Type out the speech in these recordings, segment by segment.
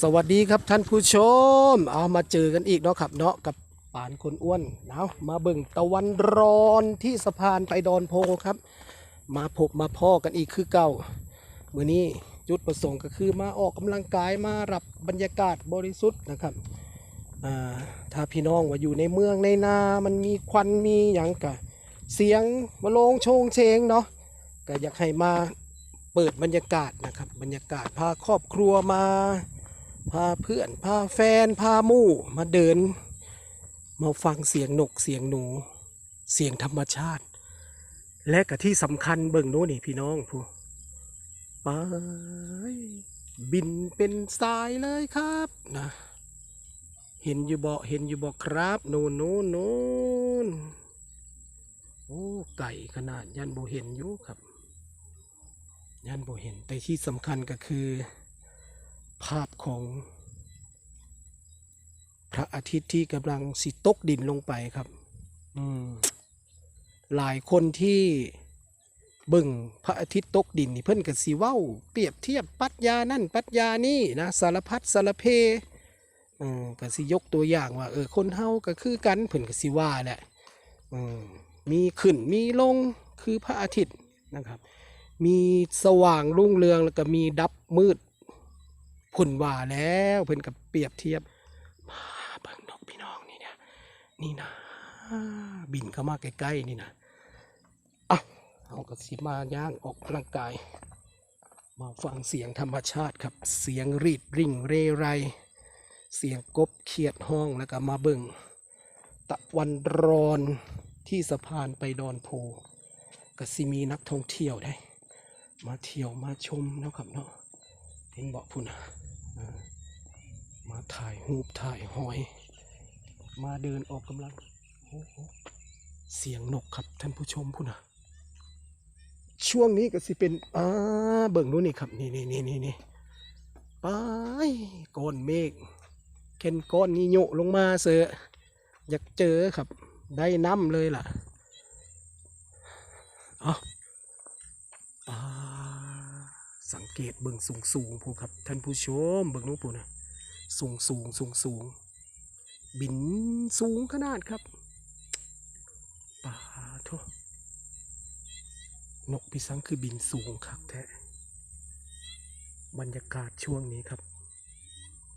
สวัสดีครับท่านผู้ชม เอามาเจอกันอีกเนาะครับเนาะกับปานคนอ้วนเอามาเบิ่งตะวันร้อนที่สะพานไปดอนโพครับ มาพบมาพ่อกันอีกคือเก่ามือนี้จุดประสงค์ก็คือมาออกกำลังกายมารับบรรยากาศบริสุทธิ์นะครับอ่าถ้าพี่น้องว่าอยู่ในเมืองในนา มันมีควันมีอย่างกะเสียงมาลงโชงเชงเนาะก็อยากให้มาเปิดบรรยากาศนะครับบรรยากาศพาครอบครัวมา พาเพื่อน พาแฟน พามู่ มาเดิน มาฟังเสียงนกเสียงหนู เสียงธรรมชาติ และก็ที่สำคัญเบิ่งโน้นนี่พี่น้องผู้ไปบินเป็นสายเลยครับนะเห็นอยู่บ่เห็นอยู่บ่ครับโน่นโน่นโน่นโอ้ไก่ขนาดยันโบเห็นอยู่ครับ ยันโบเห็นแต่ที่สำคัญก็คือ ภาพของพระอาทิตย์ที่กำลังสิตกดินลงไปครับ อืมหลายคนที่เบิ่งพระอาทิตย์ตกดินนี่เพิ่นก็สิเว้า เปรียบเทียบปรัชญานั่นปรัชญานี่นะสารพัดสารเพออก็สิยกตัวอย่างว่าเออคนเฮาก็คือกันเพิ่นก็สิว่าแหละอืมมีขึ้นมีลงคือพระอาทิตย์นะครับ มีสว่างรุ่งเรืองแล้วก็มีดับมืด ผุ่นว่าแล้วเพิ่นกับเปรียบเทียบมาเบิ่งนกพี่น้องนี่นะนี่นะบินเข้ามาใกล้ๆนี่นะอะเอากระสิมาย่างออกกำลังกาย มาฟังเสียงธรรมชาติครับ เสียงรีดริ่งเรไร เสียงกบเขียดห้องแล้วก็มาเบิ่งตะวันร้อนที่สะพานไปดอนโพก็สิมีนักท่องเที่ยวได้ มาเที่ยวมาชมนะครับเนาะเห็นบอกพุ่นนะอ่า มาถ่ายรูปถ่ายหอย มาเดินออกกำลังเสียงนกครับท่านผู้ชมพุ่นะช่วงนี้ก็สิเป็นอ่าเบิ่งดูนี่ครับ นี่นี่นี่นี่นี่ไปก้อนเมฆเข็นก้อนนี้โยลงมาเสืออยากเจอครับ ได้น้ำเลยล่ะอาปา สังเกตเบิ่งสูงสูงพูครับ ท่านผู้ชมเบิ่งนู้นพูนะสูงสูงสูงสูงบินสูงขนาดครับป่าโทนกพิสังคือบินสูงครับแท้บรรยากาศช่วงนี้ครับ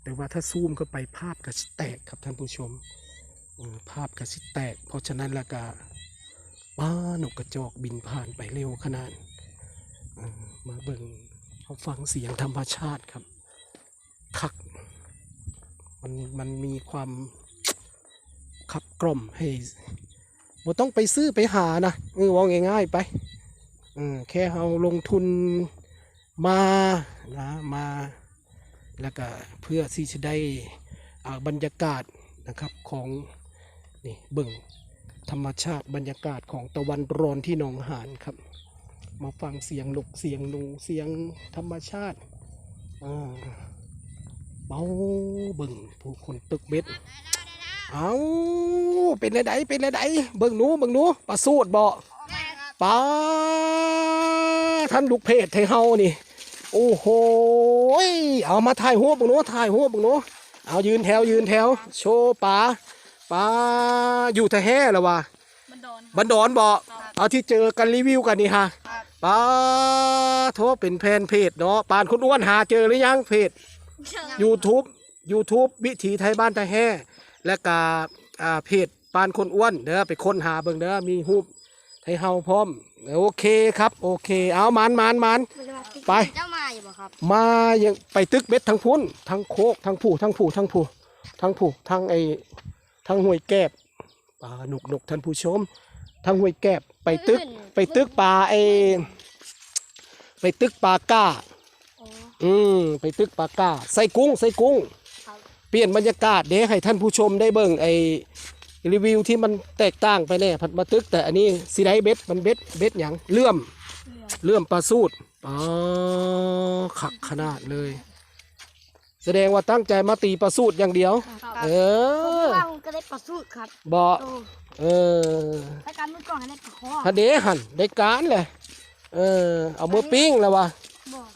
แต่ว่าถ้าซูมเข้าไปภาพก็สิแตกครับท่านผู้ชมภาพก็สิแตก เพราะฉะนั้นละก็ป้านกกระจอกบินผ่านไปเร็วขนาดมาเบิ่ง เขาฟังเสียงธรรมชาติครับคัก มันมันมีความขับกล่อมให้บ่ต้องไปซื้อไปหานะเออว่าง่ายๆไปเออแค่เราลงทุนมานะมาแล้วก็เพื่อที่จะได้อ่าบรรยากาศนะครับของนี่เบิ่งธรรมชาติบรรยากาศของตะวันร้อนที่หนองหานครับ มาฟังเสียงนกเสียงหนูเสียงธรรมชาติอ่าเบาเบิ่งผู้คนตึกเบ็ดเอาเป็นไรไดเป็นไรไดเบิ่งหนูเบิ่งหนูปลาสูดบ่ปลาท่านลูกเพจไทยเฮานี่ โอ้โหยเอามาถ่ายหัวบังหนูถ่ายหัวบังหนูเอายืนแถวยืนแถว โชว์ปลาปลาอยู่ทะแห่แล้ววะมันโดนบันดอนบ่เอาที่เจอกันรีวิวกันนี่ฮะครับ ปลาโทษเป็นแฟนเพจเนาะปานคุณอ้วนหาเจอหรือยังเพจ YouTube YouTube วิถีไทยบ้านตะแห่และก็อ่าเพจปานคนอ้วนเด้อไปค้นหาเบิ่งเด้อมีรูปไทยเฮาพร้อมโอเคครับ โอเค เอามันมันมัน ไป เจ้ามาอยู่บ่ครับ มายังไปตึกเบ็ดทั้งพุ่นทั้งโคกทั้งผู้ทั้งผู้ทั้งผู้ทั้งผู้ทั้งไอทั้งห้วยแกบปลาหนุกหนุกท่านผู้ชม ทั้งห้วยแกบไปตึกไปตึกปลาไอไปตึกปลาก้าอ๋ออืมไปตึกปลาก้า ใส่กุ้งใส่กุ้งครับเปลี่ยนบรรยากาศเด้ให้ท่านผู้ชมได้เบิ่งไอรีวิวที่มันแตกต่างไปแน่ผัดมาตึก แต่อันนี้สีไดเบ็ดมันเบ็ดเบ็ดหยังเลื่อมเลื่อมปลาสูดอ๋อขักขนาดเลย แสดงว่าตั้งใจมาตีปลาสูดอย่างเดียว เอผม อว่าผมก็ได้ปลาสูตรครับบอโตเออถ้าการมือก่อนก็ได้ปลาคอถ้าเดหันได้การเลยเออ เอามือปิ้งแล้ววะบอก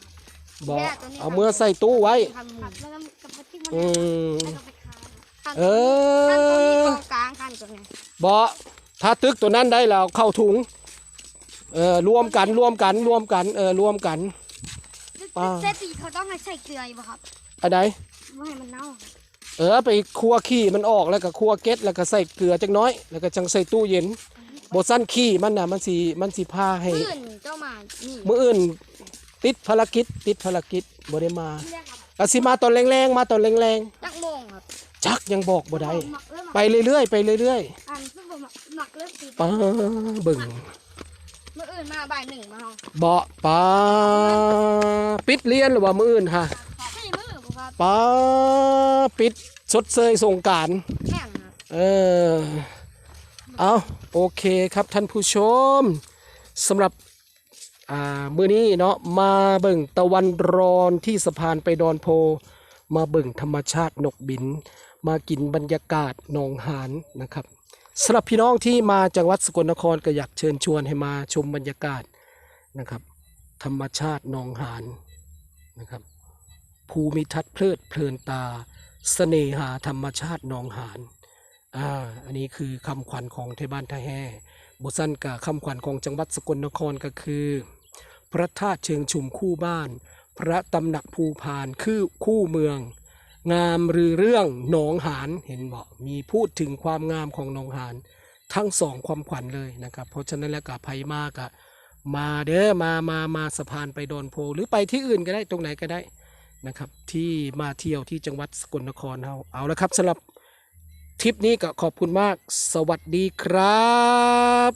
บอเอาเมื่อใส่ตู้ไว้ครับแล้วก็กับไปที่มันอืม แล้วก็ไปขายเอขั้นตรงนี้อกองกลางขั้นตรงนี้บอถ้าตึกตัวนั้นได้แล้วเข้าถุง เออรวมกันรวมกันรวมกันเออรวมกันป้าเซตีเขาต้องให้ใส่เกลืออยู่ป่ะครับอันใดไม่ให้มันเน่า เออไปคั่วขี้มันออกแล้วก็คั่วเก็ดแล้วก็ใส่เกลือจักหน้อย แล้วก็จังใส่ตู้เย็นบสั้นขี้มันน่ะมันสีมันสีผ้าให้เพื่อนเจ้ามานี่มื้ออื่น ติดภารกิจ ติดภารกิจบ่ได้มาที่แรกครับก็สิมาตอนแรงๆมาตอนแรงจักโมงครับๆจักยังบอกบ่ได้หมักเริ่มหมักไปเรื่อยๆไปเรื่อยอันซึ่งผมหมักเริ่มตีๆป้าเบิ่งเมื่ออื่นมาบ่ายหนึ่งมาห้องบ่ป้าปิดเรียนหรือว่ามื้ออื่นฮะสี่มื้อบ่ครับ ป้าปิดชดเชยสงกรารแข่งครับเออเอาโอเคครับท่านผู้ชมสำหรับอ่ามื้อนี้เนาะมาเบิ่งตะวันร้อนที่สะพานไปดอนโพ มาเบิ่งธรรมชาตินกบิน มากินบรรยากาศหนองหานนะครับสำหรับพี่น้องที่มาจังหวัดสกลนครก็อยากเชิญชวนให้มาชมบรรยากาศนะครับ ธรรมชาติหนองหานนะครับ ภูมิทัศน์เพลิดเพลินตาเสน่หาธรรมชาติหนองหานอ่าอันนี้คือคำขวัญของไทยบ้านท่าแห่บทสั้นกับคำขวัญของจังหวัดสกลนครก็คือ พระธาตุเชิงชุมคู่บ้าน พระตำหนักภูพานคือคู่เมือง งามรือเรื่องหนองหานเห็นบอกมีพูดถึงความงามของหนองหานทั้งสองความขวัญเลยนะครับ เพราะฉะนั้นแล้วกับภัยมากอะมาเด้อมามามาสะพานไปดอนโพหรือไปที่อื่นก็ได้ตรงไหนก็ได้ นะครับที่มาเที่ยวที่จังหวัดสกลนครเราเอาละครับสำหรับทริปนี้ก็ขอบคุณมาก สวัสดีครับ